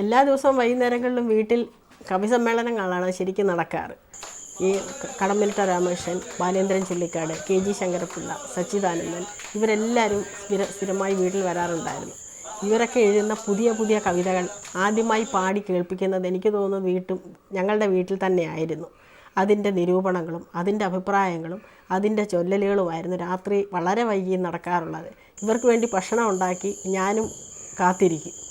എല്ലാ ദിവസവും വൈകുന്നേരങ്ങളിലും വീട്ടിൽ കവിസമ്മേളനങ്ങളാണ് ശരിക്കും നടക്കാറ്. ഈ കടമ്പിലിട്ട രാമകൃഷ്ണൻ ബാലേന്ദ്രൻ ചുള്ളിക്കാട് കെ ജി ശങ്കരപ്പിള്ള സച്ചിദാനന്ദൻ ഇവരെല്ലാവരും സ്ഥിര സ്ഥിരമായി വീട്ടിൽ വരാറുണ്ടായിരുന്നു. ഇവരൊക്കെ എഴുതുന്ന പുതിയ പുതിയ കവിതകൾ ആദ്യമായി പാടി കേൾപ്പിക്കുന്നത് എനിക്ക് തോന്നുന്നു വീട്ടും ഞങ്ങളുടെ വീട്ടിൽ തന്നെയായിരുന്നു. അതിന്റെ നിരൂപണങ്ങളും അതിന്റെ അഭിപ്രായങ്ങളും അതിന്റെ ചൊല്ലലുകളുമായിരുന്നു രാത്രി വളരെ വൈകി നടക്കാറുള്ളത്. ഇവർക്ക് വേണ്ടി ഭക്ഷണം ഉണ്ടാക്കി ഞാനും കാത്തിരിക്കും.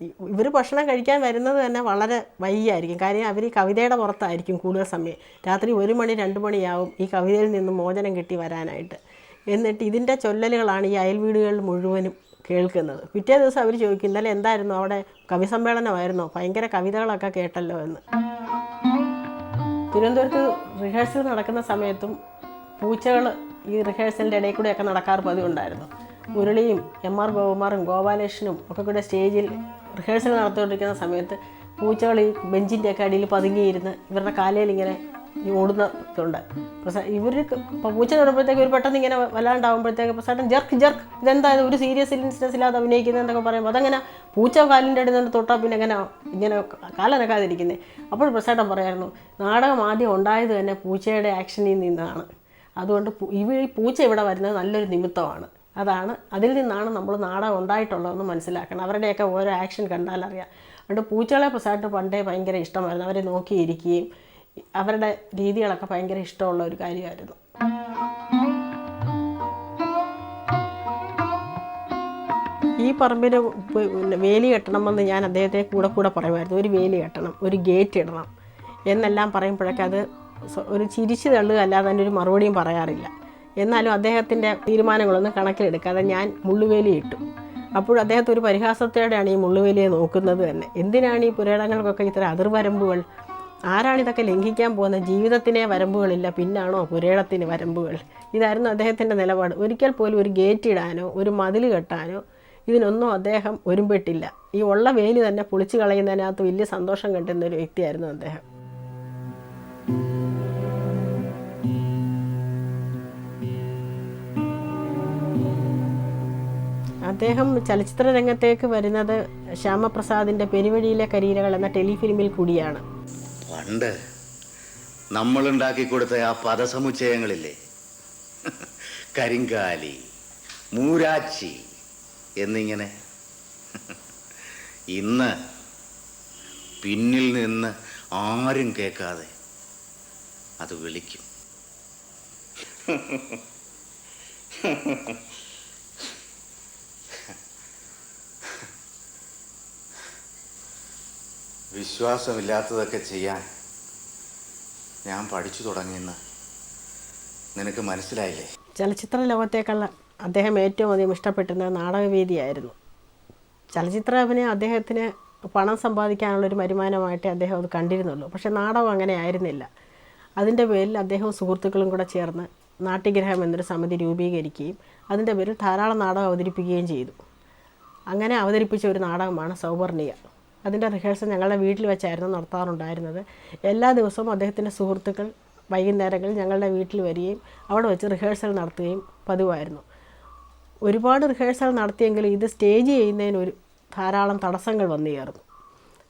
ഇവർ ഭക്ഷണം കഴിക്കാൻ വരുന്നത് തന്നെ വളരെ വൈകിയായിരിക്കും. കാര്യം അവർ ഈ കവിതയുടെ പുറത്തായിരിക്കും കൂടുതൽ സമയം. രാത്രി ഒരു മണി രണ്ട് മണിയാവും ഈ കവിതയിൽ നിന്ന് മോചനം കിട്ടി വരാനായിട്ട്. എന്നിട്ട് ഇതിന്റെ ചൊല്ലലുകളാണ് ഈ അയൽ വീടുകളിൽ മുഴുവനും കേൾക്കുന്നത്. പിറ്റേ ദിവസം അവർ ചോദിക്കും ഇന്നലെ എന്തായിരുന്നു? അവിടെ കവി സമ്മേളനമായിരുന്നോ ഭയങ്കര കവിതകളൊക്കെ കേട്ടല്ലോ എന്ന്. തിരുവനന്തപുരത്ത് റിഹേഴ്സൽ നടക്കുന്ന സമയത്തും പൂച്ചകൾ ഈ റിഹേഴ്സലിന്റെ ഇടയിൽ കൂടെയൊക്കെ നടക്കാറ് പതിവുണ്ടായിരുന്നു മുരളിയും എം ആർ ഗോകുമാറും ഗോപാലകൃഷ്ണനും ഒക്കെ കൂടെ സ്റ്റേജിൽ റിഹേഴ്സൽ നടത്തിക്കൊണ്ടിരിക്കുന്ന സമയത്ത് പൂച്ചകൾ ഈ ബെഞ്ചിന്റെ ഒക്കെ അടിയിൽ പതുങ്ങിയിരുന്ന് ഇവരുടെ കാലയിൽ ഇങ്ങനെ പ്രസ ഇവർ പൂച്ച തൊടുമ്പോഴത്തേക്ക് ഒരു പെട്ടെന്ന് ഇങ്ങനെ വല്ലാണ്ടാവുമ്പോഴത്തേക്ക് പ്രസാദം ജർക്ക് ജർക്ക് ഇതെന്താ ഒരു സീരിയസ് ഇൻസിഡൻസ് ഇല്ലാതെ അഭിനയിക്കുന്നത് എന്നൊക്കെ പറയുമ്പോൾ അതങ്ങനെ പൂച്ച കാലിന്റെ അടി നിന്ന് തൊട്ടാൽ പിന്നെ അങ്ങനെ ഇങ്ങനെ കാലനക്കാതിരിക്കുന്നത് അപ്പോൾ പ്രസാദം പറയായിരുന്നു നാടകം ആദ്യം ഉണ്ടായത് തന്നെ പൂച്ചയുടെ ആക്ഷനിൽ നിന്നാണ്. അതുകൊണ്ട് ഇവ ഈ പൂച്ച ഇവിടെ വരുന്നത് നല്ലൊരു നിമിത്തമാണ്. അതാണ്. അതിൽ നിന്നാണ് നമ്മൾ നാടകം ഉണ്ടായിട്ടുള്ളതെന്ന് മനസ്സിലാക്കണം. അവരുടെയൊക്കെ ഓരോ ആക്ഷൻ കണ്ടാലറിയാം അതുകൊണ്ട് പൂച്ചകളെ പ്രസാദ് പണ്ടേ ഭയങ്കര ഇഷ്ടമായിരുന്നു. അവരെ നോക്കിയിരിക്കുകയും അവരുടെ രീതികളൊക്കെ ഭയങ്കര ഇഷ്ടമുള്ള ഒരു കാര്യമായിരുന്നു. ഈ പറമ്പിന് വേലി കെട്ടണമെന്ന് ഞാൻ അദ്ദേഹത്തെ കൂടെ കൂടെ പറയുമായിരുന്നു. ഒരു വേലി കെട്ടണം ഒരു ഗേറ്റ് ഇടണം എന്നെല്ലാം പറയുമ്പോഴൊക്കെ അത് ഒരു ചിരിച്ചു തള്ളുക അല്ലാതെ തന്നെ ഒരു മറുപടിയും പറയാറില്ല. എന്നാലും അദ്ദേഹത്തിന്റെ തീരുമാനങ്ങളൊന്നും കണക്കിലെടുക്കാതെ ഞാൻ മുള്ളുവേലി ഇട്ടു. അപ്പോൾ അദ്ദേഹത്തെ ഒരു പരിഹാസത്തോടെയാണ് ഈ മുള്ളുവേലിയെ നോക്കുന്നത് തന്നെ. എന്തിനാണ് ഈ പുരേടങ്ങൾക്കൊക്കെ ഇത്ര അതിർവരമ്പുകൾ? ആരാണ് ഇതൊക്കെ ലംഘിക്കാൻ പോകുന്നത് ജീവിതത്തിനെ വരമ്പുകളില്ല പിന്നാണോ പുരേടത്തിന് വരമ്പുകൾ? ഇതായിരുന്നു അദ്ദേഹത്തിന്റെ നിലപാട്. ഒരിക്കൽ പോലും ഒരു ഗേറ്റ് ഇടാനോ ഒരു മതിൽ കെട്ടാനോ ഇതിനൊന്നും അദ്ദേഹം ഒരുമ്പെട്ടില്ല. ഈ ഉള്ള വേലി തന്നെ പൊളിച്ചു കളയുന്നതിനകത്ത് വലിയ സന്തോഷം കണ്ടുന്ന ഒരു വ്യക്തിയായിരുന്നു അദ്ദേഹം. അദ്ദേഹം ചലച്ചിത്ര രംഗത്തേക്ക് വരുന്നത് ശ്യാമപ്രസാദിന്റെ പെരുവഴിയിലെ കരീരകൾ എന്ന ടെലിഫിലിമിൽ കൂടിയാണ്. പണ്ട് നമ്മൾ ഉണ്ടാക്കി കൊടുത്ത ആ പദസമുച്ചയങ്ങളില്ലേ? കരിങ്കാലി മൂരാച്ചി എന്നിങ്ങനെ. ഇന്ന് പിന്നിൽ നിന്ന് ആരും കേൾക്കാതെ അത് വിളിക്കും. വിശ്വാസമില്ലാത്തതൊക്കെ ചെയ്യാൻ ഞാൻ പഠിച്ചു തുടങ്ങിയെന്ന് നിനക്ക് മനസ്സിലായില്ലേ? ചലച്ചിത്ര ലോകത്തേക്കുള്ള അദ്ദേഹം ഏറ്റവും അധികം ഇഷ്ടപ്പെട്ടിരുന്നത് നാടകവേദിയായിരുന്നു. ചലച്ചിത്ര അഭിനയം അദ്ദേഹത്തിന് പണം സമ്പാദിക്കാനുള്ള ഒരു വരുമാനമായിട്ടേ അദ്ദേഹം അത് കണ്ടിരുന്നുള്ളൂ. പക്ഷേ നാടകം അങ്ങനെ ആയിരുന്നില്ല. അതിന്റെ പേരിൽ അദ്ദേഹവും സുഹൃത്തുക്കളും കൂടെ ചേർന്ന് നാട്യഗ്രഹം എന്നൊരു സമിതി രൂപീകരിക്കുകയും അതിന്റെ പേരിൽ ധാരാളം നാടകം അവതരിപ്പിക്കുകയും ചെയ്തു. അങ്ങനെ അവതരിപ്പിച്ച ഒരു നാടകമാണ് സൗവർണിക. അതിന്റെ റിഹേഴ്സൽ ഞങ്ങളുടെ വീട്ടിൽ വെച്ചായിരുന്നു നടത്താറുണ്ടായിരുന്നത്. എല്ലാ ദിവസവും അദ്ദേഹത്തിന്റെ സുഹൃത്തുക്കൾ വൈകുന്നേരങ്ങളിൽ ഞങ്ങളുടെ വീട്ടിൽ വരികയും അവിടെ വെച്ച് റിഹേഴ്സൽ നടത്തുകയും പതിവായിരുന്നു. ഒരുപാട് റിഹേഴ്സൽ നടത്തിയെങ്കിലും ഇത് സ്റ്റേജ് ചെയ്യുന്നതിന് ഒരു ധാരാളം തടസ്സങ്ങൾ വന്നു ചേർന്നു.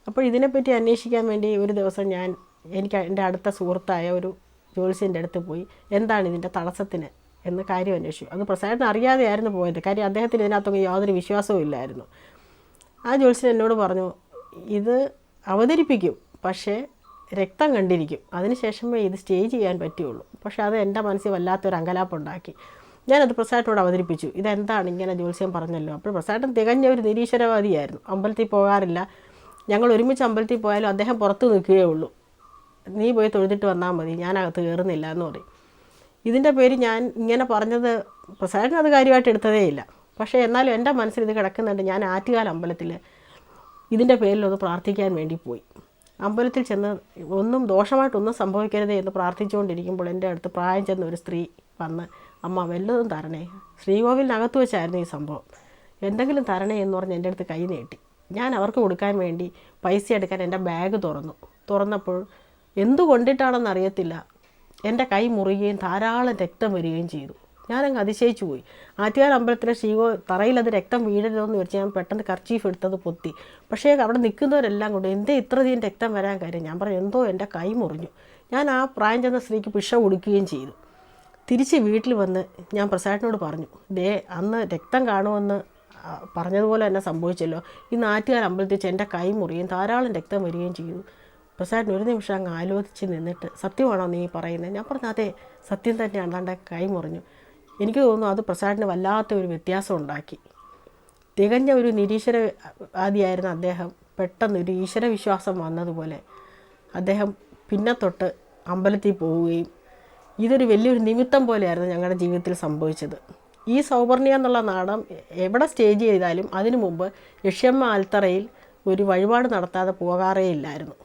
അപ്പോൾ ഇതിനെപ്പറ്റി അന്വേഷിക്കാൻ വേണ്ടി ഒരു ദിവസം ഞാൻ എനിക്ക് എന്റെ അടുത്ത സുഹൃത്തായ ഒരു ജ്യോത്സ്യന്റെ അടുത്ത് പോയി എന്താണ് ഇതിന്റെ തടസ്സത്തിന് എന്ന് കാര്യം അന്വേഷിച്ചു. അത് പ്രസാദിന് അറിയാതെയായിരുന്നു പോയത്. കാര്യം അദ്ദേഹത്തിന് ഇതിനകത്തൊന്നും യാതൊരു വിശ്വാസവും ഇല്ലായിരുന്നു. ആ ജ്യോത്സ്യൻ എന്നോട് പറഞ്ഞു ഇത് അവതരിപ്പിക്കും പക്ഷേ രക്തം കണ്ടിരിക്കും. അതിനുശേഷമേ ഇത് സ്റ്റേജ് ചെയ്യാൻ പറ്റുള്ളൂ. പക്ഷേ അത് എന്റെ മനസ്സിൽ വല്ലാത്തൊരു അങ്കലാപ്പുണ്ടാക്കി. ഞാനത് പ്രസാദിനോട് അവതരിപ്പിച്ചു. ഇതെന്താണ് ഇങ്ങനെ ജ്യോത്സ്യം പറഞ്ഞല്ലോ? അപ്പോൾ പ്രസാദൻ തികഞ്ഞ ഒരു നിരീശ്വരവാദിയായിരുന്നു. അമ്പലത്തിൽ പോകാറില്ല. ഞങ്ങൾ ഒരുമിച്ച് അമ്പലത്തിൽ പോയാലും അദ്ദേഹം പുറത്ത് നിൽക്കുകയേ ഉള്ളൂ. നീ പോയി തൊഴുതിട്ട് വന്നാൽ മതി. ഞാനകത്ത് കയറുന്നില്ല എന്ന് പറയും. ഇതിന്റെ പേര് ഞാൻ ഇങ്ങനെ പറഞ്ഞത് പ്രസാദിന് അത് കാര്യമായിട്ട് എടുത്തതേ ഇല്ല. പക്ഷേ എന്നാലും എന്റെ മനസ്സിൽ ഇത് കിടക്കുന്നുണ്ട്. ഞാൻ ആറ്റുകാൽ അമ്പലത്തിൽ ഇതിന്റെ പേരിൽ ഒന്ന് പ്രാർത്ഥിക്കാൻ വേണ്ടി പോയി. അമ്പലത്തിൽ ചെന്ന് ഒന്നും ദോഷമായിട്ടൊന്നും സംഭവിക്കരുതേ എന്ന് പ്രാർത്ഥിച്ചുകൊണ്ടിരിക്കുമ്പോൾ എന്റെ അടുത്ത് പ്രായം ചെന്ന ഒരു സ്ത്രീ വന്ന് അമ്മ വല്ലതും തരണേ. ശ്രീകോവിലിനകത്ത് വെച്ചായിരുന്നു ഈ സംഭവം. എന്തെങ്കിലും തരണേ എന്ന് പറഞ്ഞ് എന്റെ അടുത്ത് കൈ നീട്ടി. ഞാൻ അവർക്ക് കൊടുക്കാൻ വേണ്ടി പൈസ എടുക്കാൻ എന്റെ ബാഗ് തുറന്നു. തുറന്നപ്പോൾ എന്തു കൊണ്ടിട്ടാണെന്ന് അറിയത്തില്ല. എന്റെ കൈ മുറിയുകയും ധാരാളം രക്തം വരികയും ചെയ്തു. ഞാനങ്ങ് അതിശയിച്ചു പോയി. ആറ്റുകാൽ അമ്പലത്തിലെ ശ്രീകോ തറയിൽ അത് രക്തം വീഴരുതെന്ന് വെച്ച് ഞാൻ പെട്ടെന്ന് കർച്ചീഫ് എടുത്തത് പൊത്തി. പക്ഷേ അവിടെ നിൽക്കുന്നവരെല്ലാം കൊണ്ട് എന്തേ ഇത്രയധികം രക്തം വരാൻ കാര്യം? ഞാൻ പറഞ്ഞു എന്തോ എന്റെ കൈ മുറിഞ്ഞു. ഞാൻ ആ പ്രായം ചെന്ന സ്ത്രീക്ക് പിഷ കൊടുക്കുകയും ചെയ്തു. തിരിച്ച് വീട്ടിൽ വന്ന് ഞാൻ പ്രസാദിനോട് പറഞ്ഞു ദേ അന്ന് രക്തം കാണുമെന്ന് പറഞ്ഞതുപോലെ തന്നെ സംഭവിച്ചല്ലോ. ഈ നാട്ടുകാർ അമ്പലത്തിൽ എന്റെ കൈ മുറിയും ധാരാളം രക്തം വരികയും ചെയ്തു. പ്രസാദിന് ഒരു നിമിഷം അങ്ങ് ആലോചിച്ച് നിന്നിട്ട് സത്യമാണോ നീ പറയുന്നത്? ഞാൻ പറഞ്ഞു അതെ സത്യം തന്നെയാണ്. എന്റെ കൈ മുറിഞ്ഞു. എനിക്ക് തോന്നുന്നു അത് പ്രസാദിന് വല്ലാത്ത ഒരു വ്യത്യാസം ഉണ്ടാക്കി. തികഞ്ഞ ഒരു നിരീശ്വരവാദിയായിരുന്നു അദ്ദേഹം പെട്ടെന്ന് ഒരു ഈശ്വര വിശ്വാസം വന്നതുപോലെ അദ്ദേഹം പിന്നെ തൊട്ട് അമ്പലത്തിൽ പോവുകയും ഇതൊരു വലിയൊരു നിമിത്തം പോലെയായിരുന്നു ഞങ്ങളുടെ ജീവിതത്തിൽ സംഭവിച്ചത്. ഈ സൗവർണ്യ എന്നുള്ള നാടം എവിടെ സ്റ്റേജ് ചെയ്താലും അതിനു മുമ്പ് യക്ഷ്യമ്മ ആൽത്തറയിൽ ഒരു വഴിപാട് നടത്താതെ പോകാറേ ഇല്ലായിരുന്നു